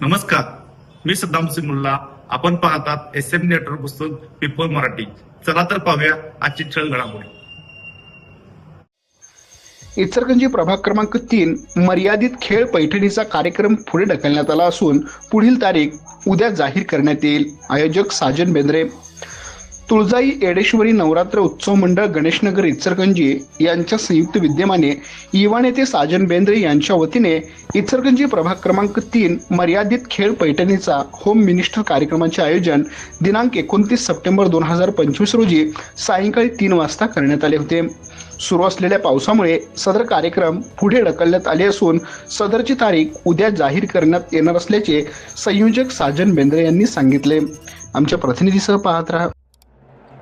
नमस्कार. मी सद्दाम सिमुल्ला आपण पाहतात एस एम नेटवर्क पुस्तक पिपल मराठी. चला तर पाहूया आजची छळ घडामोडी. इचरगंजी प्रभाग क्रमांक तीन मर्यादित खेळ पैठणीचा कार्यक्रम पुढे ढकलण्यात आला असून पुढील तारीख उद्या जाहीर करण्यात येईल. आयोजक साजन बेंद्रे. तुळजाई येडेश्वरी नवरात्र उत्सव मंडळ गणेशनगर इचरगंजी यांच्या संयुक्त विद्यमाने युवा नेते साजन बेंद्रे यांच्या वतीने इचरगंजी प्रभाग क्रमांक तीन मर्यादित खेळ पैठणीचा होम मिनिस्टर कार्यक्रमाचे आयोजन दिनांक एकोणतीस सप्टेंबर दोन हजार पंचवीस रोजी सायंकाळी तीन वाजता करण्यात आले होते. सुरू असलेल्या पावसामुळे सदर कार्यक्रम पुढे ढकलण्यात आले असून सदरची तारीख उद्या जाहीर करण्यात येणार असल्याचे संयोजक साजन बेंद्रे यांनी सांगितले. आमच्या प्रतिनिधीसह पाहत राहा.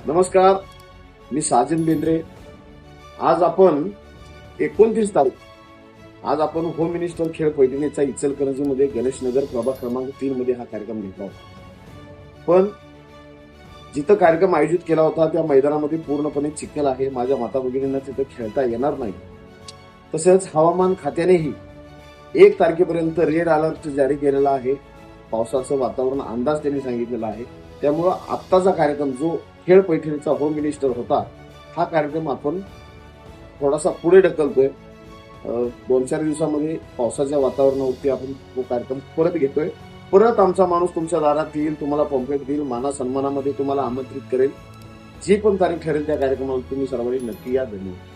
नमस्कार मी साजन बेंद्रे. आज आपण एकोणतीस तारीख आज आपण होम मिनिस्टर खेळ पैठणीचा इचलकरंजीमध्ये गणेशनगर प्रभाग क्रमांक तीन मध्ये हा कार्यक्रम घेतला होता. पण जिथं कार्यक्रम आयोजित केला होता त्या मैदानामध्ये पूर्णपणे चिखल आहे. माझ्या माता भगिनींना तिथं खेळता येणार नाही. तसेच हवामान खात्यानेही एक तारखेपर्यंत रेड अलर्ट जारी केलेला आहे. पावसाचं वातावरण अंदाज त्यांनी सांगितलेला आहे. त्यामुळं आत्ताचा कार्यक्रम जो खेळ पैठणीचा होम मिनिस्टर होता हा कार्यक्रम आपण थोडासा पुढे ढकलतोय. दोन चार दिवसामध्ये पावसाच्या वातावरणावरती आपण तो कार्यक्रम परत घेतोय. परत आमचा माणूस तुमच्या दारात येईल तुम्हाला पॉम्पलेट देईल माना सन्मानामध्ये तुम्हाला आमंत्रित करेल. जी पण तारीख ठरेल त्या कार्यक्रमाला तुम्ही सर्वांनी नक्की या धन्यवाद.